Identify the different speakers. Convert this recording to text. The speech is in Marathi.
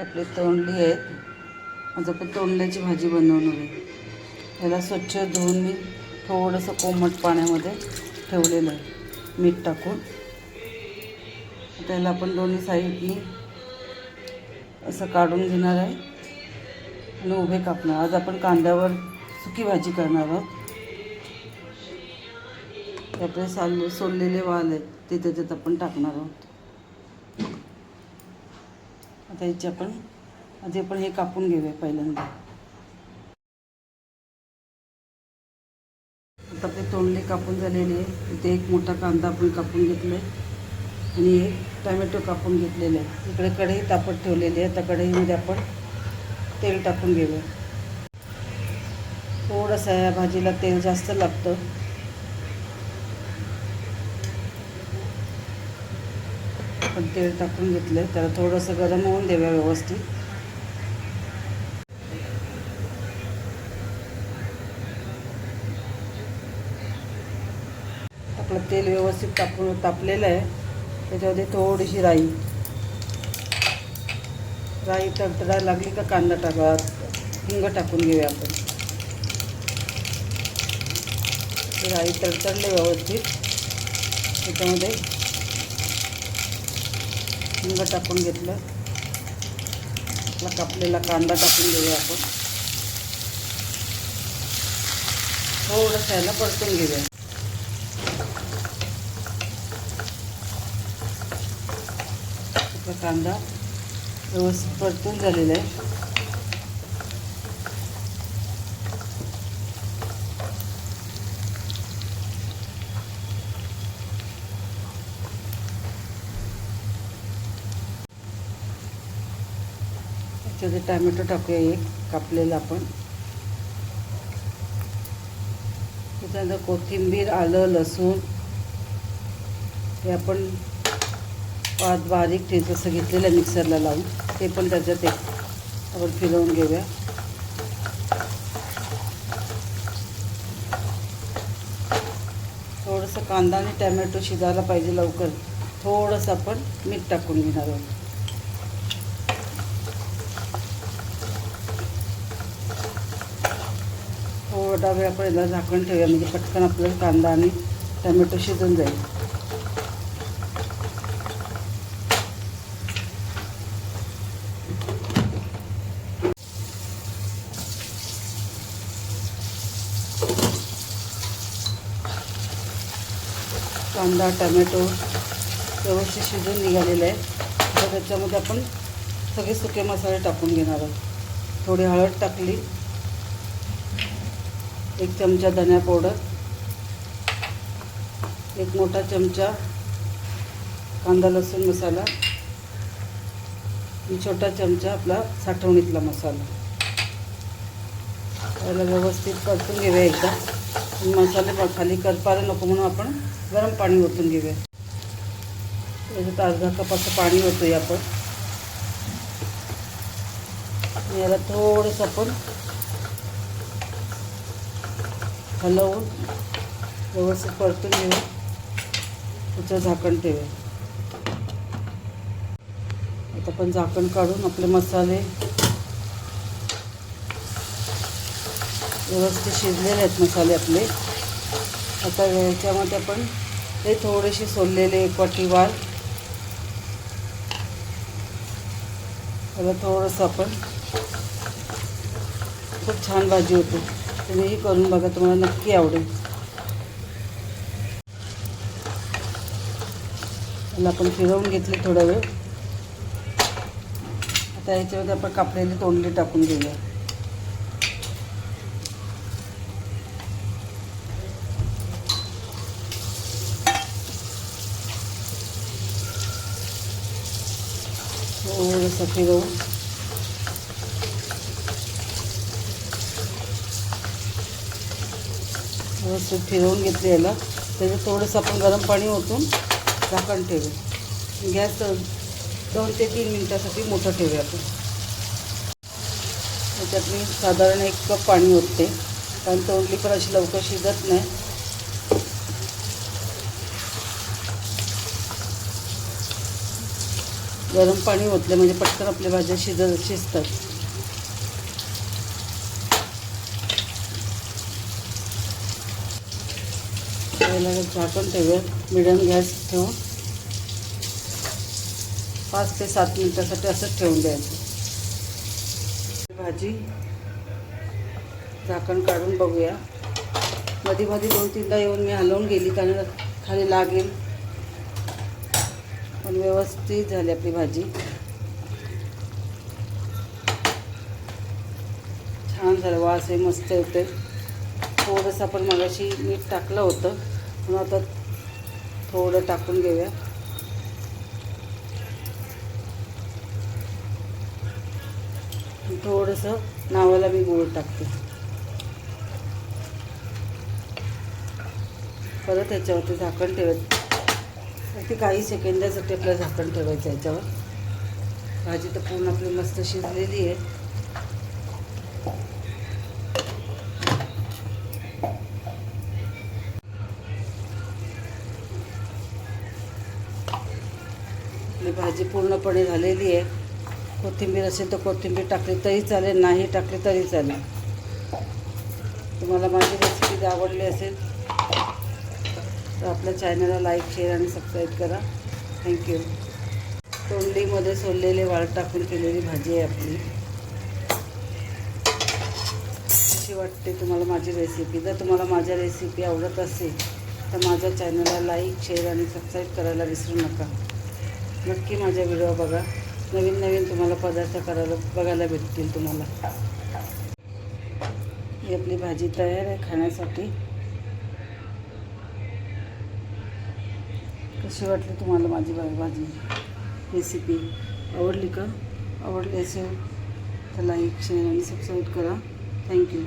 Speaker 1: आपली तोंडली आहेत आज आपण तोंडल्याची भाजी बनवणार आहे. याला स्वच्छ धुवून मी थोडंसं कोमट पाण्यामध्ये ठेवलेलं आहे. मीठ टाकून. त्याला आपण दोन्ही साईडनी असं काढून घेणार आहे आणि उभे कापणार. आज आपण कांद्यावर सुकी भाजी करणार आहोत. आपले साल सोललेले वाल आहेत ते त्याच्यात आपण टाकणार आहोत. आता ह्याचे आपण आधी आपण हे कापून घेऊया पहिल्यांदा. आता ते तोंडली कापून झालेली आहे. इथे एक मोठा कांदा आपण कापून घेतला आहे आणि एक टमॅटो कापून घेतलेले आहे इकडे कढई तापत ठेवलेली आहे. त्या कढईमध्ये आपण तेल टाकून घेऊया. थोडंसं या भाजीला तेल जास्त लागतं. आपण तेल टाकून घेतलं त्याला थोडंसं गरम होऊन देऊया व्यवस्थित. आपलं तेल व्यवस्थित तापून तापलेलं आहे. त्याच्यामध्ये थोडीशी राई. राई तडतडायला लागली का कांदा टाका हिंग टाकून घेऊया आपण. राई तडतडले व्यवस्थित. त्याच्यामध्ये हिंग टाकून घेतलं. आपला कापलेला कांदा टाकून घेऊया आपण. थोडंसं याला परतून घेऊया. कांदा व्यवस्थित परतून झालेला आहे. त्याच्यामध्ये टॅमॅटो टाकूया एक कापलेला आपण. त्याच्यानंतर कोथिंबीर आलं लसूण. हे आपण पाच बारीक ठेच असं घेतलेलं आहे मिक्सरला लावून. ते पण त्याच्यात एक आपण फिरवून घेऊया. थोडंसं कांदा आणि टॅमॅटो शिजायला पाहिजे लवकर. थोडंसं आपण मीठ टाकून घेणार आहोत. थोडा वेळ आपण याला झाकण ठेवूया. म्हणजे पटकन आपल्याला कांदा आणि टमॅटो शिजून जाईल. कांदा टमॅटो व्यवस्थित शिजून निघालेलं आहे. तर त्याच्यामध्ये आपण सगळे सुके मसाले टाकून घेणार आहोत. थोडी हळद टाकली. एक चमचा धन्या पावडर एक मोठा चमचा कांदा लसूण मसाला आणि छोटा चमचा आपला साठवणीतला मसाला. त्याला व्यवस्थित परतून घेऊया एकदा. मसाले खाली करपायला नको म्हणून आपण गरम पाणी ओतून घेऊया. त्याच्यात अर्धा कपाचं पाणी ओतूया आपण. याला थोडंसं आपण हलवून व्यवस्थित परतून घेऊ त्याचं झाकण ठेवे आता आपण झाकण काढून आपले मसाले व्यवस्थित शिजलेले आहेत मसाले आपले. आता याच्यामध्ये आपण ते थोडेसे सोललेले एक वाल त्याला थोडंसं आपण खूप छान भाजी होते. तुम्हीही करून बघा तुम्हाला नक्की आवडेल. त्याला आपण फिरवून घेतले थोडा वेळ. आता याच्यामध्ये आपण कापलेली तोंडली टाकून घेऊया. हो, थोडंसं फिरवून व्यवस्थित फिरवून घेतले याला त्याचं थोडंसं आपण गरम पाणी ओतून झाकण ठेवू गॅस दोन ते तीन मिनटासाठी मोठं ठेवूया आपण. त्याच्यात मी साधारण एक कप पाणी ओतते. कारण तोंडली पण अशी लवकर शिजत नाही. गरम पाणी ओतलं म्हणजे पटकन आपल्या भाज्या शिज शिजतात. पहिला झाकण ठेवूया मिडियम गॅस ठेवून पाच ते सात मिनटासाठी असंच ठेवून द्यायचं. भाजी झाकण काढून बघूया. मध्ये मध्ये दोन तीनदा येऊन मी हलवून गेली कारण खाली लागेल. पण व्यवस्थित झाली आपली भाजी. छान झालं वासही मस्त येते थोडंसं आपण मगाशी मीठ टाकलं होतं. म्हणून आता थोडं टाकून घेऊया. थोडंसं नावाला मी गोड टाकते. परत त्याच्यावरती झाकण ठेवत ते काही सेकंदासाठी आपलं झाकण ठेवायचं याच्यावर. भाजी तर पूर्ण आपली मस्त शिजलेली आहे. भाजी पूर्णपणे झालेली आहे. कोथिंबीर असेल तर कोथिंबीर टाकली तरी चालेल नाही टाकली तरी चालेल. तुम्हाला माझी रेसिपी आवडली असेल तर आपल्या चॅनलला लाईक शेअर आणि सबस्क्राईब करा. थँक्यू तोंडलीमध्ये सोललेले वाळ टाकून केलेली भाजी आहे आपली. अशी वाटते तुम्हाला माझी रेसिपी जर तुम्हाला माझ्या रेसिपी आवडत असेल तर माझ्या चॅनलला लाईक शेअर आणि सबस्क्राईब करायला विसरू नका. नक्की माझ्या व्हिडिओ बघा. नवीन नवीन तुम्हाला पदार्थ करायला बघायला भेटतील तुम्हाला. ही आपली भाजी तयार आहे खाण्यासाठी. कशी वाटली तुम्हाला माझी भा- भाजी? रेसिपी आवडली का? आवडली असेल तर लाईक शेअर आणि सबस्क्राईब करा. Thank you